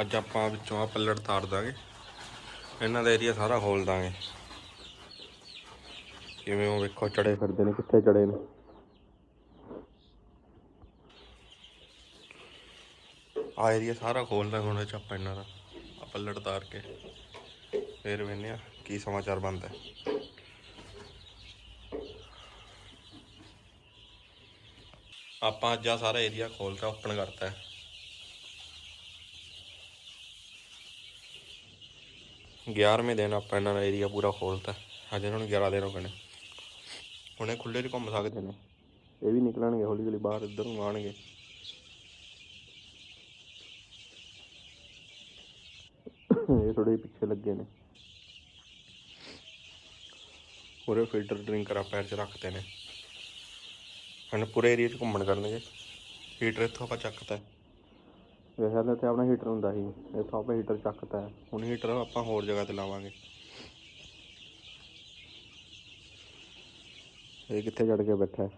ਅੱਜ ਆਪਾਂ ਵਿੱਚੋਂ ਆ ਪੱਲੜ ਤਾਰ ਦਾਂਗੇ। ਇਹਨਾਂ ਦਾ ਏਰੀਆ ਸਾਰਾ ਖੋਲ ਦਾਂਗੇ। ਕਿਵੇਂ ਉਹ ਵੇਖੋ, ਚੜੇ ਫਿਰਦੇ ਨੇ, ਕਿੱਥੇ ਚੜੇ ਨੇ। ਆ ਏਰੀਆ ਸਾਰਾ ਖੋਲਦਾ ਦਾਂਗੇ ਹੁਣ 'ਚ ਆਪਾਂ ਇਹਨਾਂ ਦਾ ਆ ਪੱਲੜ ਤਾਰ ਕੇ। ਫੇਰ ਵੇਖਨੇ ਆ ਕੀ ਸਮਾਚਾਰ ਬਣਦਾ। ਆਪਾਂ ਅੱਜ ਆ ਸਾਰਾ ਏਰੀਆ ਖੋਲਤਾ ਓਪਨ ਕਰਤਾ 11ਵੇਂ ਦਿਨ ਆਪਾਂ ਇਹਨਾਂ ਦਾ ਏਰੀਆ ਪੂਰਾ ਖੋਲਤਾ। ਅੱਜ ਇਹਨਾਂ ਨੂੰ 11 ਦਿਨ ਹੋ ਗਏ ਨੇ। ਹੁਣੇ ਇਹ ਖੁੱਲੇ 'ਚ ਘੁੰਮ ਸਕਦੇ ਨੇ। ਇਹ ਵੀ ਨਿਕਲਣਗੇ, ਹੌਲੀ ਹੌਲੀ ਬਾਹਰ ਇੱਧਰ ਨੂੰ ਆਣਗੇ ਇਹ ਥੋੜੇ ਪਿੱਛੇ ਲੱਗੇ ਨੇ। ਪੂਰੇ ਫਿਲਟਰ ਡਰਿੰਕਰ ਆ ਪੈਰ 'ਚ ਰੱਖਦੇ ਨੇ। ਹੁਣ ਪੂਰੇ ਏਰੀਆ 'ਚ ਘੁੰਮਣ ਕਰਨਗੇ। ਹੀਟਰ ਇੱਥੋਂ ਆਪਾਂ ਚੱਕਤਾ। ਵੈਸੇ ਤਾਂ ਇੱਥੇ ਆਪਣਾ ਹੀਟਰ ਹੁੰਦਾ ਸੀ। ਇੱਥੋਂ ਆਪਾਂ ਹੀਟਰ ਚੱਕਤਾ। ਹੁਣ ਹੀਟਰ ਆਪਾਂ ਹੋਰ ਜਗ੍ਹਾ ਤੇ ਲਾਵਾਂਗੇ। ਇਹ ਕਿੱਥੇ ਚੜ ਕੇ ਬੈਠਾ ਹੈ?